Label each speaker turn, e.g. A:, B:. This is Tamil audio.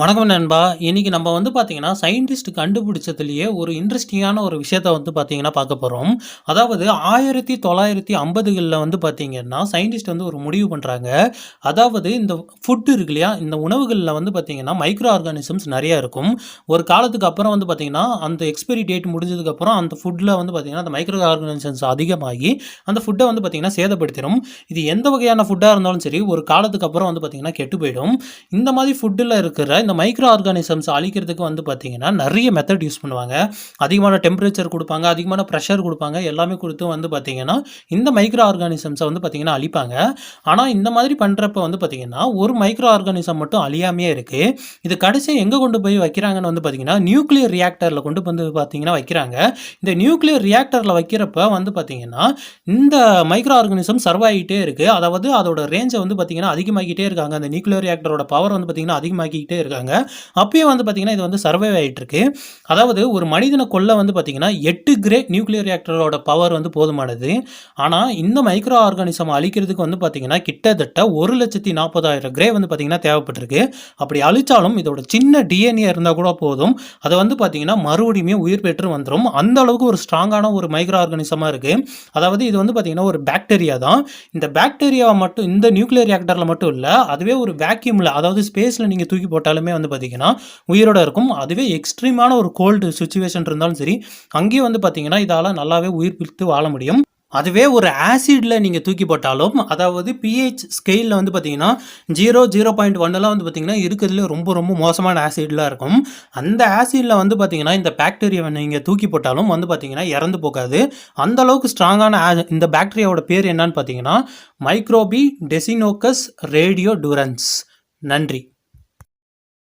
A: வணக்கம் நண்பா. இன்றைக்கி நம்ம வந்து பார்த்திங்கன்னா சயின்டிஸ்ட் கண்டுபிடிச்சதுலேயே ஒரு இன்ட்ரெஸ்டிங்கான ஒரு விஷயத்த வந்து பார்த்தீங்கன்னா பார்க்க போகிறோம் அதாவது ஆயிரத்தி தொள்ளாயிரத்தி ஐம்பதுகளில் வந்து பார்த்தீங்கன்னா சயின்டிஸ்ட் வந்து ஒரு முடிவு பண்ணுறாங்க அதாவது இந்த ஃபுட்டு இருக்கு இல்லையா இந்த உணவுகளில் வந்து பார்த்திங்கன்னா மைக்ரோ ஆர்கானிசம்ஸ் நிறையா இருக்கும். ஒரு காலத்துக்கு அப்புறம் வந்து பார்த்திங்கன்னா அந்த எக்ஸ்பைரி டேட் முடிஞ்சதுக்கப்புறம் அந்த ஃபுட்டில் வந்து பார்த்திங்கன்னா அந்த மைக்ரோ ஆர்கானிசம்ஸ் அதிகமாகி அந்த ஃபுட்டை வந்து பார்த்திங்கன்னா சேதப்படுத்திடும். இது எந்த வகையான ஃபுட்டாக இருந்தாலும் சரி ஒரு காலத்துக்கு அப்புறம் வந்து பார்த்தீங்கன்னா கெட்டு போயிடும். இந்த மாதிரி ஃபுட்டில் இருக்கிற இந்த மைக்ரோ ஆர்கானிசம்ஸ் அழிக்கிறதுக்கு வந்து பார்த்தீங்கன்னா நிறைய மெத்தட் யூஸ் பண்ணுவாங்க. அதிகமான டெம்பரேச்சர் கொடுப்பாங்க அதிகமான ப்ரெஷர் கொடுப்பாங்க எல்லாமே கொடுத்து வந்து பார்த்திங்கன்னா இந்த மைக்ரோ ஆர்கானிசம்ஸை வந்து பார்த்தீங்கன்னா அழிப்பாங்க. ஆனால் இந்த மாதிரி பண்ணுறப்ப வந்து பார்த்தீங்கன்னா ஒரு மைக்ரோ ஆர்கானிசம் மட்டும் அழியாமையே இருக்குது இது கடைசியாக எங்கே கொண்டு போய் வைக்கிறாங்கன்னு வந்து பார்த்தீங்கன்னா நியூக்ளியர் ரியாக்டரில் கொண்டு வந்து பார்த்தீங்கன்னா வைக்கிறாங்க. இந்த நியூக்ளியர் ரியாக்டரில் வைக்கிறப்ப வந்து பார்த்தீங்கன்னா இந்த மைக்ரோ ஆர்கானிசம் சர்வ் ஆகிட்டே இருக்குது அதாவது அதோட ரேஞ்சை வந்து பார்த்தீங்கன்னா அதிகமாகிட்டே இருக்காங்க. அந்த நியூக்ளியர் ரியாக்டரோட பவர் வந்து பார்த்தீங்கன்னா அதிகமாக்கிக்கிட்டே இருக்காங்க அப்பயும் வந்து பார்த்தீங்கன்னா இது வந்து சர்வைவ் ஆகிட்டுருக்கு அதாவது ஒரு மனிதனை கொல்ல வந்து பார்த்தீங்கன்னா எட்டு கிரே நியூக்ளியர் ரியாக்டரோட பவர் வந்து போதுமானது. ஆனால் இந்த மைக்ரோ ஆர்கானிசம் அழிக்கிறதுக்கு வந்து பார்த்தீங்கன்னா கிட்டத்தட்ட ஒரு லட்சத்தி நாற்பதாயிரம் கிரே வந்து பார்த்தீங்கன்னா தேவைப்பட்டிருக்கு. அப்படி அழிச்சாலும் இதோட சின்ன டிஎன்ஏ இருந்தால் கூட போதும். அதை வந்து பார்த்தீங்கன்னா மறுபடியுமே உயிர் பெற்று வந்துடும் அந்த அளவுக்கு ஒரு ஸ்ட்ராங்கான ஒரு மைக்ரோ ஆர்கானிசமாக இருக்குது அதாவது இது வந்து பார்த்தீங்கன்னா ஒரு பாக்டீரியா தான். இந்த பாக்டீரியாவை மட்டும் இந்த நியூக்ளியர் ரியாக்டரில் மட்டும் இல்லை அதுவே ஒரு வேக்யூமில் அதாவது ஸ்பேஸில் நீங்கள் தூக்கி போட்டால் வந்து பார்த்திங்கன்னா உயிரோட இருக்கும். அதுவே எக்ஸ்ட்ரீமான ஒரு கோல்டு சுச்சுவேஷன் இருந்தாலும் சரி அங்கேயும் வந்து பார்த்திங்கன்னா இதால் நல்லாவே உயிர் பிடித்து வாழ முடியும். அதுவே ஒரு ஆசிடில் நீங்கள் தூக்கி போட்டாலும் அதாவது பிஹெச் ஸ்கெயிலில் வந்து பார்த்தீங்கன்னா ஜீரோ ஜீரோ பாயிண்ட் ஒன்னெலாம் வந்து பார்த்தீங்கன்னா இருக்கிறதுல ரொம்ப ரொம்ப மோசமான ஆசிட்லாம் இருக்கும். அந்த ஆசிடில் வந்து பார்த்தீங்கன்னா இந்த பாக்டீரியாவை நீங்கள் தூக்கி போட்டாலும் வந்து பார்த்தீங்கன்னா இறந்து போகாது. அந்த அளவுக்கு ஸ்ட்ராங்கான ஆ- இந்த பாக்டீரியாவோட பேர் என்னன்னு பார்த்தீங்கன்னா மைக்ரோபி டெசினோக்கஸ் ரேடியோ டூரன்ஸ் நன்றி.